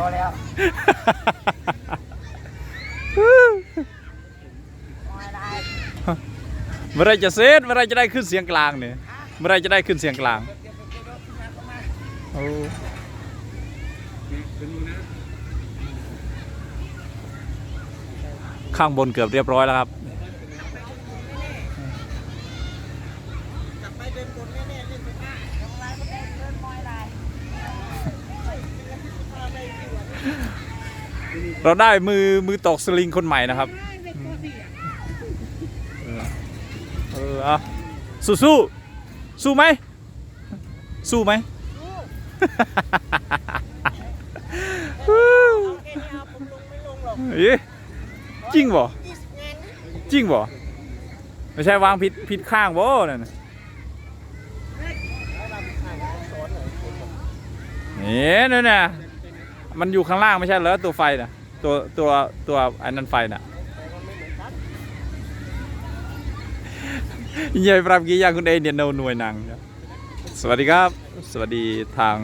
พอแล้วไม่ได้เมื่อไรจะเสร็จเมื่อไรจะได้ขึ้นเสียงกลางเนี่ยเมื่อไรจะได้ขึ้นเสียงกลางโอ้ข้างบนเกือบเรียบร้อยแล้วครับ กลับไปเดินบนแน่ๆเล่นไปได้ทำลายก็ได้เดินมอยได้ เราได้มือมือตกสลิงคนใหม่นะครับเออเอาสู้สู้สู้ไหมสู้ไหมแค่นี้เอาผมลงไม่จริงบ่ยี่งานนี้จริงบ่ไม่ใช่วางผิดผิดข้างบ่นั่นน่ะแล้วเนี่ยคนบอกนี่นั่นน่ะมันอยู่ข้างล่างไม่ใช่เหรอตัวไฟน่ะ ตัวตัวตัวอันนั้นไฟน่ะแต่มันไม่เหมือนกันยิ่งใหญ่ปรับกี่อย่างคุณเอเดียนโนหน่วยนังสวัสดีครับ สวัสดีทาง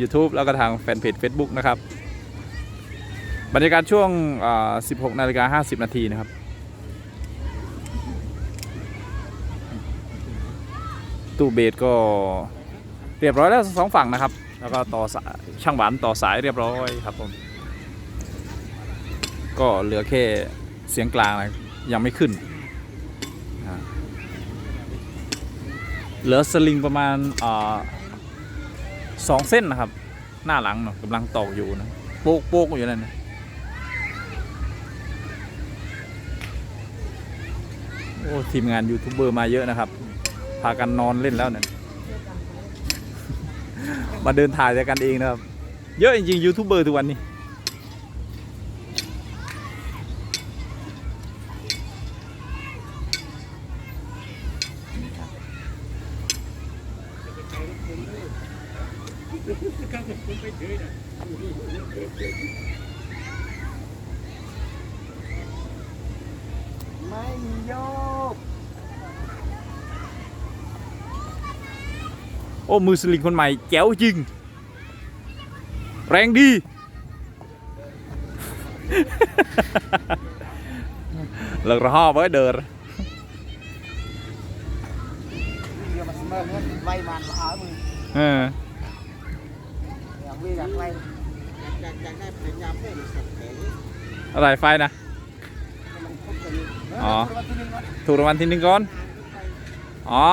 YouTube แล้วก็ทางแฟนเพจ Facebook นะครับ บรรยากาศช่วง 16นาฬิกา50 นาทีนะครับ ตู้เบสก็เรียบร้อยแล้วสองฝั่งนะครับ แล้วก็ต่อสายช่างหวานต่อสายเรียบร้อยครับผม ก็เหลือแค่เสียงกลางนะยังไม่ขึ้น เหลือสลิงประมาณอสองเส้นนะครับ หน้าหลังเนาะกำลังตอกอยู่นะโป๊กโป๊กอยู่นั่นนะโอ้ทีมงานยูทูบเบอร์มาเยอะนะครับ พากันนอนเล่นแล้วเนี่ยมาเดินถ่ายกันเองนะครับ เยอะจริงๆยูทูบเบอร์ทุกวันนี้ โอ้มือสลิงคนใหม่แจ๋วจริง แรงดีเลิกระห่อไว้เดินเรือมาเสม อ๋อ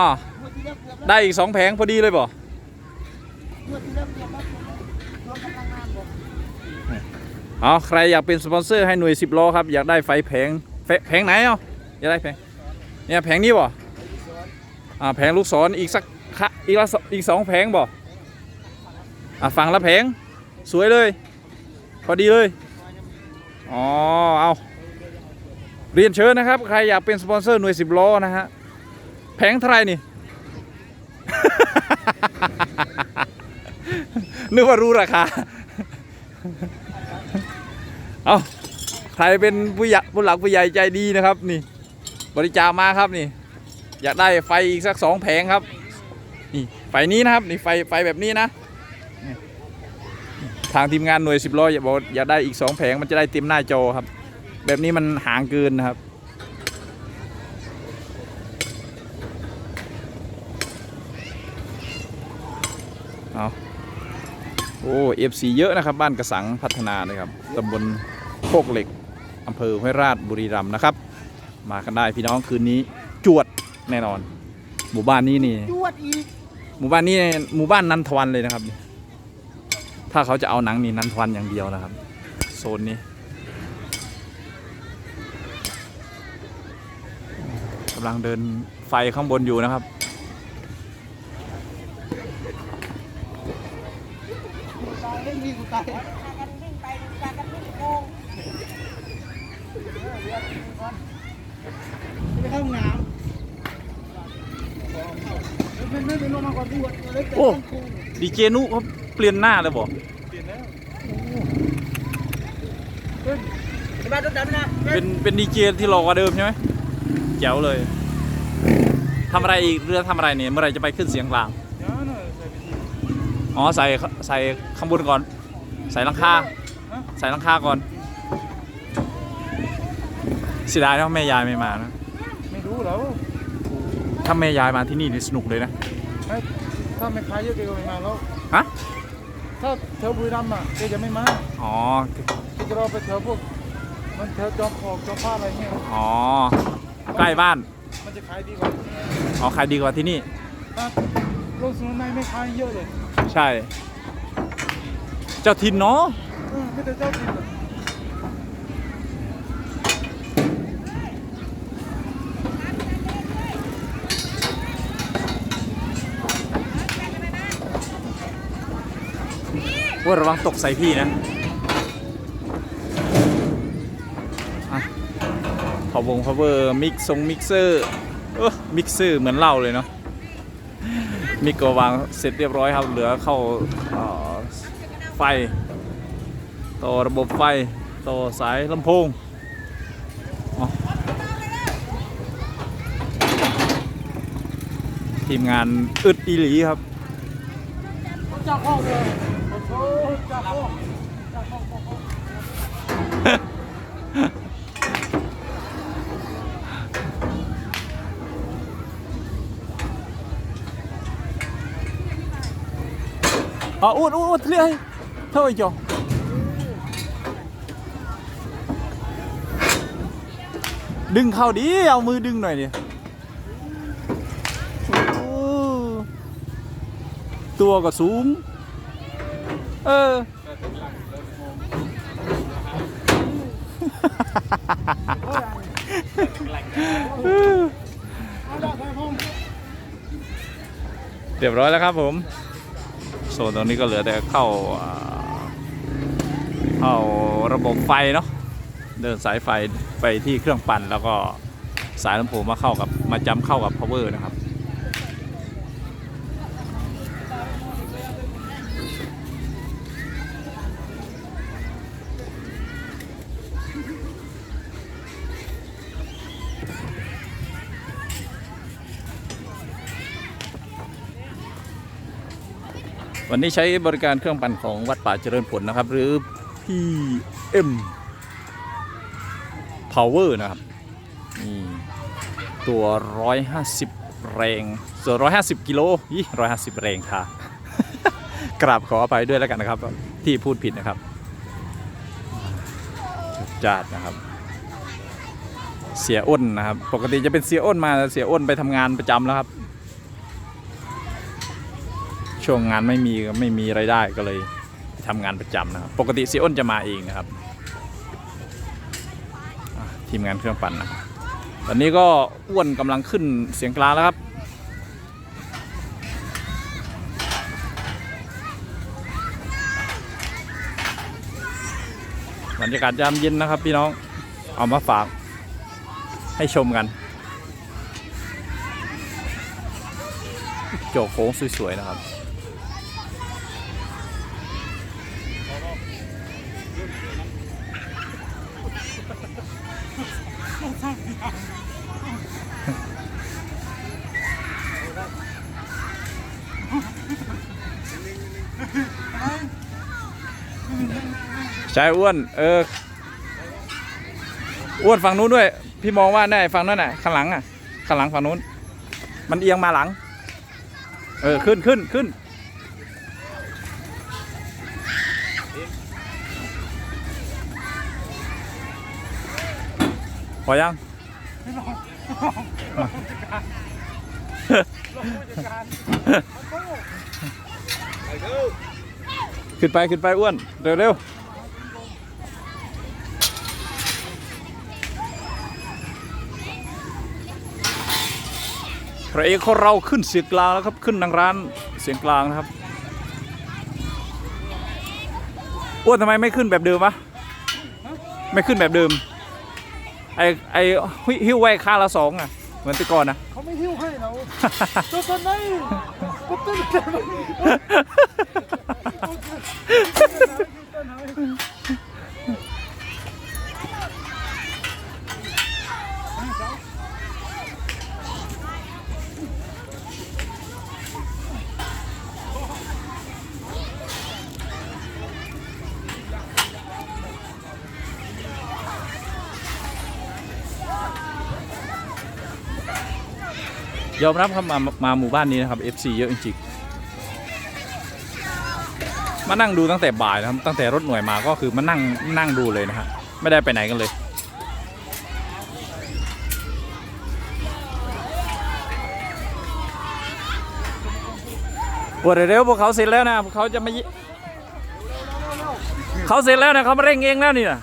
ได้อีกสองแผงพอดีเลยบ่เกือบแล้วรวมกำลังงานบอกอ๋อใครอยากเป็นสปอนเซอร์ให้หน่วยสิบล้อครับ อยากได้ไฟแผงแผงไหนเอะอยากได้แผงเนี่ยแผงนี้บ่อ่าแผงลูกศรอีกสักคะอีกละสอีกสองแผงบ่อะฝั่งละแผงสวยเลย พอดีเลยอ๋อเอาเรียนเชิญนะครับ ใครอยากเป็นสปอนเซอร์หน่วยสิบล้อนะฮะ แผงเท่าไรนี่ นึกว่ารู้ราคา เอาใครเป็นผู้ใหญ่ผู้หลักผู้ใหญ่ใจดีนะครับ นี่ บริจาคมาครับนี่ อยากได้ไฟอีกสักสองแผงครับ นี่ไฟนี้นะครับ นี่ไฟไฟแบบนี้นะทางทีมงานหน่วยสิบล้ออยากบอกอยากได้อีกสองแผงมันจะได้เต็มหน้าจอครับ แบบนี้มันห่างเกินนะครับ เอา โอ้เอฟซีเยอะนะครับบ้านกระสังพัฒนานะครับตำบลโคกเหล็กอำเภอห้วยราชบุรีรัมย์นะครับ มากันได้พี่น้องคืนนี้จวดแน่นอน หมู่บ้านนี้นี่ จวดอีกหมู่บ้านนี้หมู่บ้านนันทวันเลยนะครับ ถ้าเขาจะเอาหนังนี่นันทวันอย่างเดียวนะครับ โซนนี้กำลังเดินไฟข้างบนอยู่นะครับายเล่นดีกูตายกันวิ่งไปกันกันวิ่งโกงไปเข้าห้องน้ำไม่ไม่ไปลงมาก่อนดูเลยเกิดโอ้ต้องกูดีเจนุเขาเปลี่ยนหน้าเลยบ่จะมาโดนดันนะเป็นเป็นดีเจที่รอกว่าเดิมใช่ไหมแจ๋วเลยทำอะไรอีกเรือทำอะไรเนี่ยเมื่อไหรจะไปขึ้นเสียงกลาง อ๋อใส่ใส่ข้างบนก่อน ใส่หลังคาฮใส่หลังคาก่อนเสียดายนะแม่ยายไม่มานะไม่รู้แล้วถ้าแม่ยายมาที่นี่นี่สนุกเลยนะไม่ถ้าไม่ขายเยอะแกก็ไม่มาแล้วฮะถ้าแถวบุรีรัมย์อะแกจะไม่มาอ๋อแกจะรอไปแถวพวกมันแถวจอมพอกจอมพาอะไรเงี้ยอ๋อใกล้บ้านมันจะขายดีกว่าอ๋อขายดีกว่าที่นี่ถ้าโลกสมุนไพรไม่ขายเยอะเลย ใช่ เจ้าทินเนาะไม่แต่เจ้าถิ่นหรอกว่าระวังตกใส่พี่นะอะพอวงพาวเวอร์มิกซงมิกเซอร์เออมิกเซอร์เหมือนเหล้าเลยเนาะมิกก็วางเสร็จเรียบร้อยครับ เหลือเข้าเอ่อ ไฟ ต่อระบบไฟ ต่อสายลำโพงทีมงานอึดอีหลีครับจากห้องเลยโอ้โหจากห้องจากห้องจากห้องอะอ้วนอ้วนอ้วนเรีย เท่าไหร่จ่อดึงเข้าดิเอามือดึงหน่อยดิ ตัวก็สูง เออ เรียบร้อยแล้วครับผม โซนตรงนี้ก็เหลือแต่เข้า เข้าระบบไฟเนาะเดินสายไฟไปที่เครื่องปั่นแล้วก็สายลำโพงมาเข้ากับมาจำเข้ากับ power นะครับวันนี้ใช้บริการเครื่องปั่นของวัดป่าเจริญผลนะครับ หรือ PM Power นะครับนี่ตัว 150 แรงส่วน150 กิโลยี่150 แรงค่ะ กราบขออภัยด้วยแล้วกันนะครับ ที่พูดผิดนะครับจัดนะครับ เสียอ้นนะครับ ปกติจะเป็นเสียอ้นมาเสียอ้นไปทำงานประจำแล้วครับ ช่วงงานไม่มีไม่มีไรายได้ก็เลย ทำงานประจำนะครับ ปกติเสียอ้นจะมาเองนะครับทีมงานเครื่องปั่นนะตอนนี้ก็อ้วนกำลังขึ้นเสียงกลางแล้วครับบรรยากาศยามเย็นนะครับพี่น้องเอามาฝากให้ชมกัน โจกโค้งสวย ๆ นะครับ ใช่อ้วน เออ อ้วนฝั่งนู้นด้วย พี่มองว่าได้ฝั่งนั้นน่ะข้างหลังอะข้างหลังฝั่งนู้น มันเอียงมาหลัง เออ ขึ้นขึ้นขึ้นพอยังขึ้นไป ขึ้นไป อ้วน เร็วเพระเอกของเราขึ้นเสียงกลางแล้วครับขึ้นทางร้านเสียงกลางนะครับอ้วนทำไมไม่ขึ้นแบบเดิมวะไม่ขึ้นแบบเดิม ไอไอหิ้วไว้ค่าละสองอะ เหมือนแต่ก่อนนะเขาไม่หิ้วให้เราตัวตอนไหนก็ต้น ยอมรับครับมามาหมู่บ้านนี้นะครับ FC เยอะจริงๆมานั่งดูตั้งแต่บ่ายนะครับตั้งแต่รถหน่วยมาก็คือมานั่งนั่งดูเลยนะฮะไม่ได้ไปไหนกันเลยปวดเร็วพวกเขาเสร็จแล้วนะพวกเขาจะไมายิเขาเสร็จแล้วนะเขามาเร่งเองแล้วนี่นะ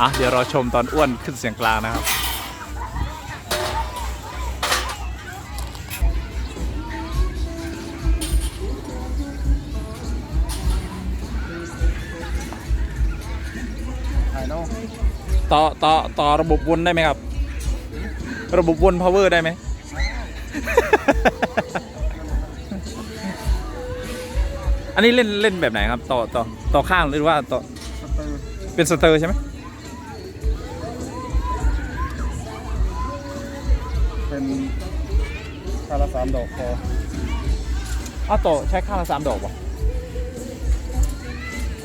อะเดี๋ยวรอชมตอนอ้วนขึ้นเสียงกลางนะครับ ต่อต่อต่อระบบวนได้ไหมครับ ระบบวน power ได้ไหมอันนี้เล่นเล่นแบบไหนครับ ต่อต่อต่อข้างหรือว่าต่อสเตอร์เป็นสเตอร์ใช่ไหมเป็นคาราสามดอกคออ้าวต่อใช้ข้างละสามดอกป่ะ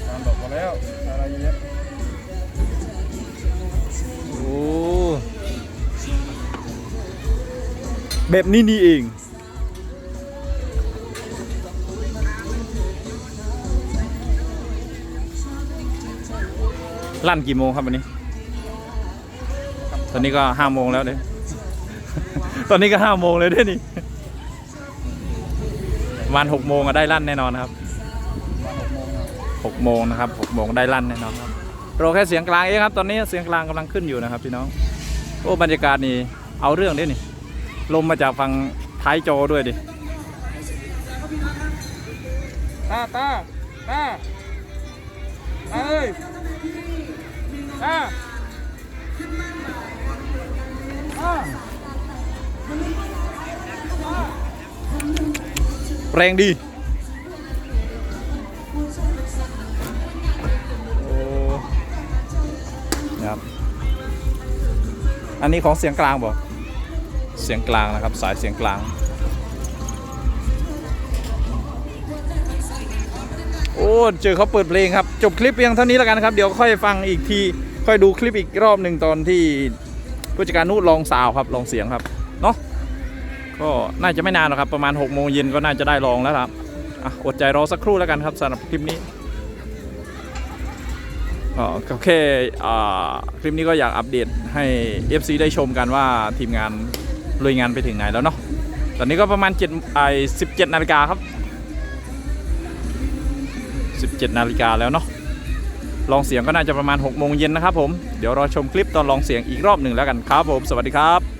สามดอกพอแล้วอะไรเยอะโอ้ แบบนี้นี่เอง ลั่นกี่โมงครับวันนี้ ตอนนี้ก็ห้าโมงแล้วเด้ตอนนี้ก็ห้าโมงเลยเด้นี่วันหกโมงอะได้ลั่นแน่นอนครับหกโมงนะหกโมงนะครับหกโมงได้ลั่นแน่นอนครับ รอแค่เสียงกลางเองครับ ตอนนี้เสียงกลางกำลังขึ้นอยู่นะครับพี่น้อง โอ้บรรยากาศนี่เอาเรื่องด้วยนี่ลมมาจากฝั่งท้ายจอด้วยดิตาตาตาเอ้ยตาตาแรงดี นะครับ อันนี้ของเสียงกลางบอกเสียงกลางนะครับ สายเสียงกลาง โอ้เจอเขาเปิดเพลงครับ จบคลิปเพียงเท่านี้แล้วกันครับ เดี๋ยวค่อยฟังอีกที ค่อยดูคลิปอีกรอบหนึ่งตอนที่ผู้จัดการนุลองสาวครับลองเสียงครับเนาะก็น่าจะไม่นานหรอกครับ ประมาณ6โมงเย็นก็น่าจะได้ลองแล้วครับออดใจรอสักครู่แล้วกันครับสำหรับคลิปนี้ โอเคคลิปนี้ก็อยากอัปเดตให้ FC ได้ชมกันว่าทีมงานลุยงานไปถึงไหนแล้วเนาะตอนนี้ก็ประมาณ7ไอ17นาฬิกาครับ 17นาฬิกาแล้วเนาะลองเสียงก็น่าจะประมาณ6โมงเย็นนะครับผม เดี๋ยวรอชมคลิปตอนลองเสียงอีกรอบหนึ่งแล้วกันครับผม สวัสดีครับ